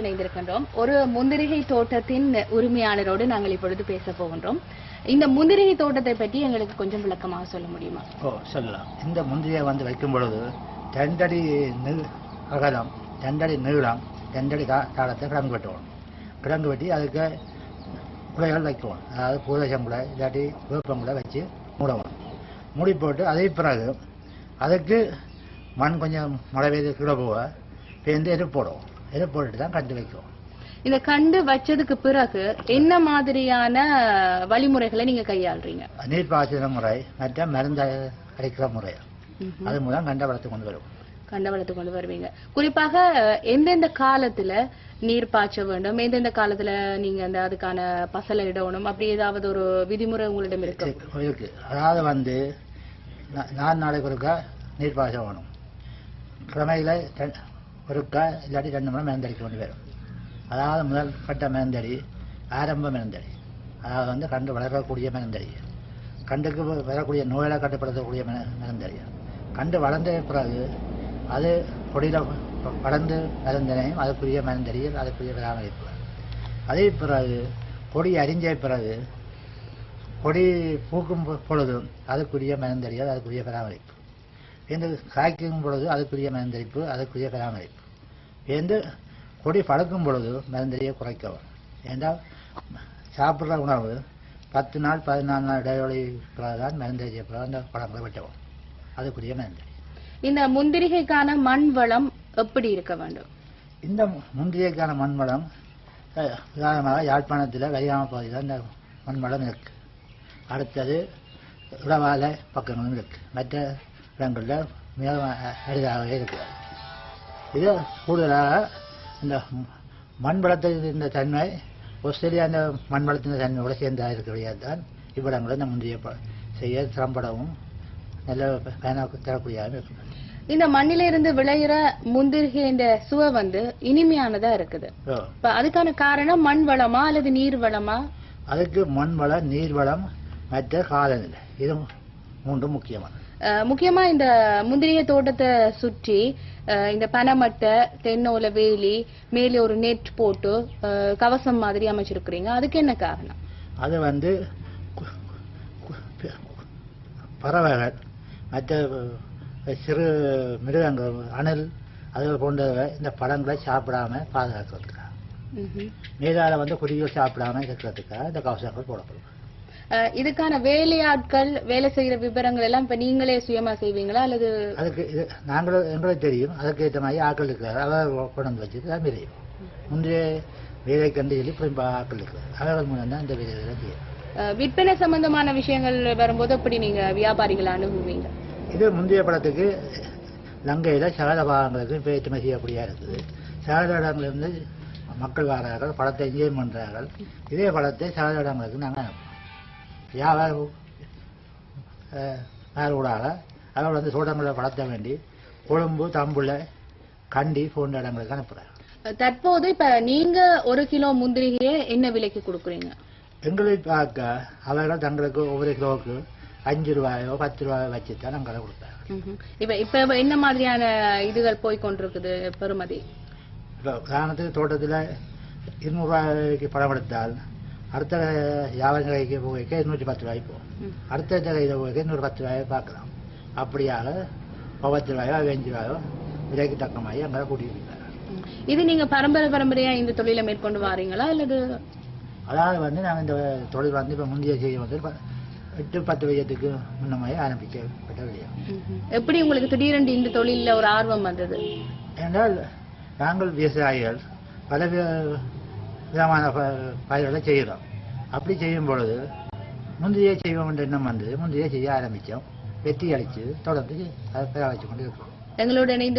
நிகழ்ச்சியோடு இணைந்திருக்கின்றோம் ஒரு முந்திரிகை தோட்டத்தின் உரிமையாளரோடு நாங்கள் இப்பொழுது பேச போகின்றோம். இந்த முந்திரிகை தோட்டத்தை பற்றி எங்களுக்கு கொஞ்சம் விளக்கமாக சொல்ல முடியுமா? ஓ சொல்லலாம். இந்த முந்திரியை வந்து வைக்கும் பொழுது ரெண்டடி அகலம் ரெண்டடி நீளம் ரெண்டடி கா தாளத்தை கிழங்கு வெட்டுவோம். கிழங்கு வெட்டி அதுக்கு குலைகள் வைக்குவோம். அதாவது பூதசங்குலை இல்லாட்டி வேப்பங்குலை வச்சு மூடுவோம். மூடி போட்டு அதை பிறகு அதுக்கு மண் கொஞ்சம் மழை பெய்து கீழே போக பேருந்து எரு போடுவோம். எரு போட்டுட்டு தான் கண்டு வைக்குவோம் இந்த கண்டு வச்சதுக்கு பிறகு என்ன மாதிரியான வழிமுறைகளை நீங்க கையாளுறீங்க? நீர் பாய்ச்சுகிற முறை மற்ற மருந்து அடிக்கிற முறை. அது மூலம் கண்ட வளர்த்து கொண்டு வருவோம் கண்டவளத்தை கொண்டு வருவீங்க. குறிப்பாக எந்தெந்த காலத்துல நீர் பாய்ச்ச வேண்டும்? எந்தெந்த காலத்துல நீங்க அந்த அதுக்கான பசலை இடணும்? அப்படி ஏதாவது ஒரு விதிமுறை உங்களிடம் இருக்கு? அதாவது வந்து நாலு நாளைக்கு ஒருக்கா நீர் பாய்ச்ச வேணும். கிழமையில ஒருக்கா இல்லாட்டி ரெண்டு மணி மேந்தடிக்க வேண்டி வரும். அதாவது முதல் கட்ட மேந்தடி ஆரம்ப மேந்தடி அதாவது வந்து கண்டு வளரக்கூடிய மேந்தடி கண்டுக்கு வரக்கூடிய நோய்களை கட்டுப்படுத்தக்கூடிய மே- மேந்தடி கண்டு வளர்ந்த பிறகு அது கொடியில் வளர்ந்து மருந்தனையும் அதுக்குரிய மருந்தறியல் அதுக்குரிய பராமரிப்பு. அதே பிறகு கொடி அறிஞ்ச பிறகு கொடி பூக்கும் பொழுதும் அதுக்குரிய மருந்தறியல் அதுக்குரிய பராமரிப்பு. என்று காய்க்கும் பொழுது அதுக்குரிய மருந்தரிப்பு அதுக்குரிய பராமரிப்பு. என்று கொடி பழுக்கும் பொழுது மருந்தடியை குறைக்கவும். ஏன்றால் சாப்பிட்ற உணவு பத்து நாள் பதினாலு நாள் இடைவெளி பிறகுதான் மருந்தடிச்ச பிறகு அந்த பழங்களை வெட்டவும் அதுக்குரிய மருந்தடி இந்த முந்திரிகைக்கான மண் வளம் எப்படி இருக்க வேண்டும்? இந்த முந்திரிக்கான மண்வளம் அஹ், உதாரணமாக யாழ்ப்பாணத்தில் வைகாம பகுதியில் இந்த மண்வளம் இருக்கு. அடுத்தது உளவால பக்கங்களும் இருக்கு. மற்ற இடங்களில் மிக அரிதாகவே இருக்கு. இது கூடுதலாக இந்த மண் வளத்தின் இந்த தன்மை ஆஸ்திரேலியா அந்த மண் வளத்தின் தன்மையோட சேர்ந்ததாக இருக்கக்கூடிய தான் இவ்விடங்களில் இந்த முந்திரிய ப- செய்ய திறம்படவும் நல்ல பயனாக தரக்கூடியதாக இருக்கு இந்த மண்ணில இருந்து விளையிற முந்திரிகைன்ற சுவை வந்து இனிமையானதா இருக்குது. இப்ப அதுக்கான காரணம் மண் வளமா அல்லது நீர் வளமா அதுக்கு மண் வளம் நீர் வளம் மற்ற காலநிலை இது மூன்றும் முக்கியமானது முக்கியமா இந்த முந்திரிகை தோட்டத்தை சுற்றி இந்த பனைமட்டை தென்னோல வேலி மேலே ஒரு நெட் போட்டு கவசம் மாதிரி அமைச்சிருக்கிறீங்க. அதுக்கு என்ன காரணம்? அது வந்து பறவைகள் மற்ற சிறு மிருகங்கள் அணில் அது போன்றவை இந்த பழங்களை சாப்பிடாம பாதுகாக்கிறதுக்காக. மேலால வந்து குடிகள் சாப்பிடாம இருக்கிறதுக்காக இந்த கவசங்கள் போடப்படும். இதுக்கான வேலையாட்கள் வேலை செய்யற விவரங்கள் எல்லாம் இப்ப நீங்களே சுயமா செய்வீங்களா? அல்லது அதுக்கு இது நாங்களும் எங்களுக்கு தெரியும். அதுக்கு ஏற்ற மாதிரி ஆட்கள் இருக்கிறார். அவர் கொண்டு வச்சுட்டு தான் விரையும் முந்தைய வேலை கண்டு சொல்லி இப்போ ஆட்கள் இருக்கிறார். அவர்கள் மூலம் தான் இந்த வேலைகளை செய்யும் விற்பனை சம்பந்தமான விஷயங்கள் வரும்போது எப்படி நீங்க வியாபாரிகளை அணுகுவீங்க? இது முந்தைய படத்துக்கு லங்கையில் சகல பாகங்களுக்கு இப்போ ஏற்றுமதி செய்யக்கூடியா இருக்குது. சகல இடங்களிலிருந்து மக்கள் வரார்கள் படத்தை என்ஜாய் பண்ணுறார்கள் இதே படத்தை சகல இடங்களுக்கு நாங்கள் வியாபாரம் ஊடாக அவர்கள் வந்து சோடங்கள படத்தை வேண்டி கொழும்பு தம்புல கண்டி போன்ற இடங்களுக்கு அனுப்புகிறாங்க தற்போது இப்ப நீங்க ஒரு கிலோ முந்திரிகையை என்ன விலைக்கு கொடுக்குறீங்க? எங்களை பார்க்க அவர்கள் தங்களுக்கு ஒவ்வொரு கிலோவுக்கு அஞ்சு ரூபாயோ பத்து ரூபாயோ வச்சு தான் நாங்கள் கொடுத்தாங்க. இப்ப இப்ப என்ன மாதிரியான இதுகள் போய் கொண்டிருக்குது பெறுமதி இப்போ உதாரணத்துக்கு தோட்டத்தில் இருநூறுவாய்க்கு பழம் எடுத்தால் அடுத்த வியாபார கடைக்கு போய்க்க இருநூற்றி பத்து ரூபாய்க்கு போகும். அடுத்த கடையில் போய்க்க இன்னொரு பத்து ரூபாயை பார்க்கலாம் அப்படியாக பத்து ரூபாயோ அஞ்சு ரூபாயோ விலைக்கு தக்க மாதிரி அங்கே ம். இது நீங்க பரம்பரை பரம்பரையா இந்த தொழிலை மேற்கொண்டு வாரீங்களா அல்லது அதாவது வந்து நாங்கள் இந்த தொழில் வந்து இப்போ முந்தைய செய்ய வந்து எட்டு பத்து வயதுக்கு முன்னமே ஆரம்பிக்கப்பட்ட விடயம். எப்படி உங்களுக்கு திடீரென்று இந்த தொழில்ல ஒரு ஆர்வம் வந்தது என்றால் நாங்கள் விவசாயிகள் பல விதமான பயிர்களை செய்கிறோம். அப்படி செய்யும் பொழுது முந்தைய செய்வோம் என்ற எண்ணம் வந்து முந்தைய செய்ய ஆரம்பித்தோம் வெற்றி அளித்து தொடர்ந்து அதை பராமரித்து கொண்டு இருக்கிறோம். எங்களோட இணைந்து